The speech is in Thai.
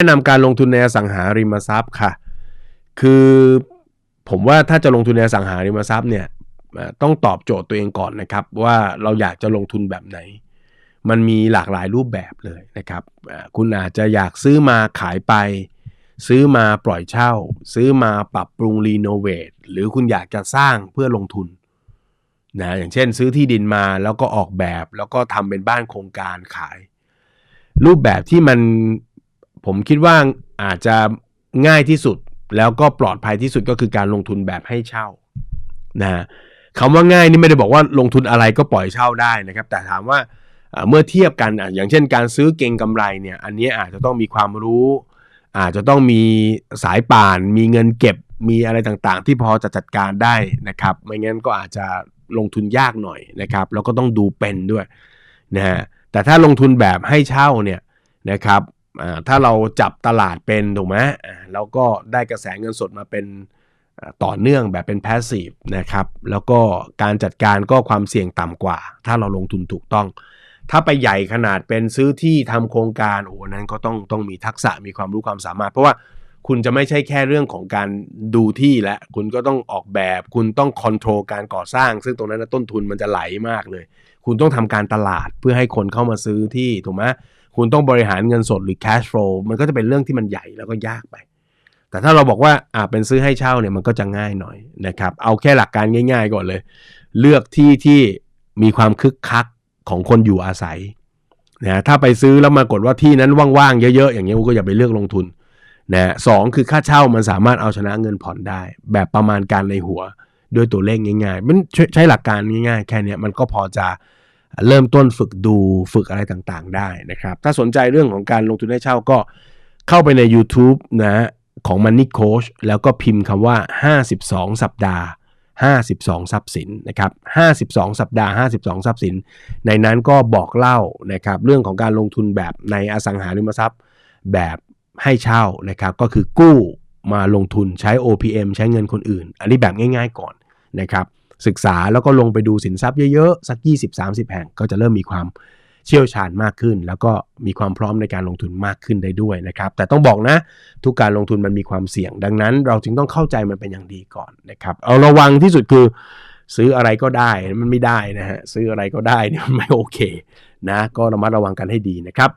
แนะนำการลงทุนในอสังหาริมทรัพย์ค่ะ คือผมว่าถ้าจะลงทุนในอสังหาริมทรัพย์เนี่ยต้องตอบโจทย์ตัวเองก่อนนะครับ ว่าเราอยากจะลงทุนแบบไหน มันมีหลากหลายรูปแบบเลยนะครับ คุณอาจจะอยากซื้อมาขายไป ซื้อมาปล่อยเช่า ซื้อมาปรับปรุงรีโนเวทหรือคุณอยากจะสร้างเพื่อลงทุนนะอย่างเช่น ซื้อที่ดินมาแล้วก็ออกแบบแล้วก็ทำเป็นบ้านโครงการขาย รูปแบบที่มัน ผมคิดว่าอาจจะง่ายที่สุดแล้วก็ปลอดภัยที่สุดก็คือการลงทุนแบบให้เช่านะคำว่าง่ายนี่ไม่ได้บอกว่าลงทุนอะไรก็ปล่อยเช่าได้นะครับ แต่ถามว่าเมื่อเทียบกันอย่างเช่น การซื้อเก่งกำไรเนี่ยอันนี้อาจจะต้องมีความรู้ อาจจะต้องมีสายป่าน มีเงินเก็บมีอะไรต่างๆ ที่พอจะจัดการได้นะครับ ไม่งั้นก็อาจจะลงทุนยากหน่อยนะครับ แล้วก็ต้องดูเป็นด้วยนะฮะแต่ถ้าลงทุนแบบให้เช่าเนี่ยนะครับ ถ้าเราจับตลาดเป็นถูกไหมแล้วก็ได้กระแสเงินสดมาเป็นต่อเนื่องแบบเป็น passive นะครับ แล้วก็การจัดการก็ความเสี่ยงต่ำกว่า ถ้าเราลงทุนถูกต้อง ถ้าไปใหญ่ขนาดเป็นซื้อที่ทำโครงการโอ้นั้นก็ต้องต้องมีทักษะมีความรู้ความสามารถ เพราะว่าคุณจะไม่ใช่แค่เรื่องของการดูที่และ คุณก็ต้องออกแบบ คุณต้องคอนโทรลการก่อสร้าง ซึ่งตรงนั้นต้นทุนมันจะไหลมากเลย คุณต้องทำการตลาดเพื่อให้คนเข้ามาซื้อที่ถูกไหม คุณต้องบริหารเงินสดหรือ cash flow มันก็จะเป็นเรื่องที่มันใหญ่แล้วก็ยากไป แต่ถ้าเราบอกว่าอ่าเป็นซื้อให้เช่าเนี่ยมันก็จะง่ายหน่อยนะครับ เอาแค่หลักการง่าย ๆ ก่อนเลย เลือกที่ที่มีความคึกคักของคนอยู่อาศัยนะถ้าไปซื้อแล้วมากดว่าที่นั้นว่างๆเยอะๆอย่างเงี้ยก็อย่าไปเลือกลงทุนนะสองคือค่าเช่ามันสามารถเอาชนะเงินผ่อนได้ แบบประมาณการในหัวด้วยตัวเลขง่ายๆ มันใช้หลักการง่ายๆ แค่นี้มันก็พอจะ เริ่มต้นฝึกดูฝึกอะไรต่างๆ ได้นะครับ ถ้าสนใจเรื่องของการลงทุนให้เช่าก็เข้าไปใน YouTube นะของ Money Coach แล้วก็พิมพ์คำว่า 52 สัปดาห์ 52 ทรัพย์สินนะครับ 52 สัปดาห์ 52 ทรัพย์สิน ในนั้นก็บอกเล่านะครับเรื่องของการลงทุนแบบในอสังหาริมทรัพย์แบบให้เช่านะครับ ก็คือกู้มาลงทุนใช้ OPM ใช้เงินคนอื่น อันนี้แบบง่ายๆก่อนนะครับ ศึกษาแล้วก็ลงไปดูสินทรัพย์เยอะๆ สัก 20-30 แห่งก็จะเริ่มมีความเชี่ยวชาญมากขึ้น แล้วก็มีความพร้อมในการลงทุนมากขึ้นได้ด้วยนะครับ แต่ต้องบอกนะ ทุกการลงทุนมันมีความเสี่ยง ดังนั้น เราจึงต้องเข้าใจมันเป็นอย่างดีก่อนนะครับ เอาระวังที่สุดคือซื้ออะไรก็ได้มันไม่ได้นะฮะซื้ออะไรก็ได้เนี่ยมันไม่โอเคนะก็ระมัดระวังกันให้ดีนะครับ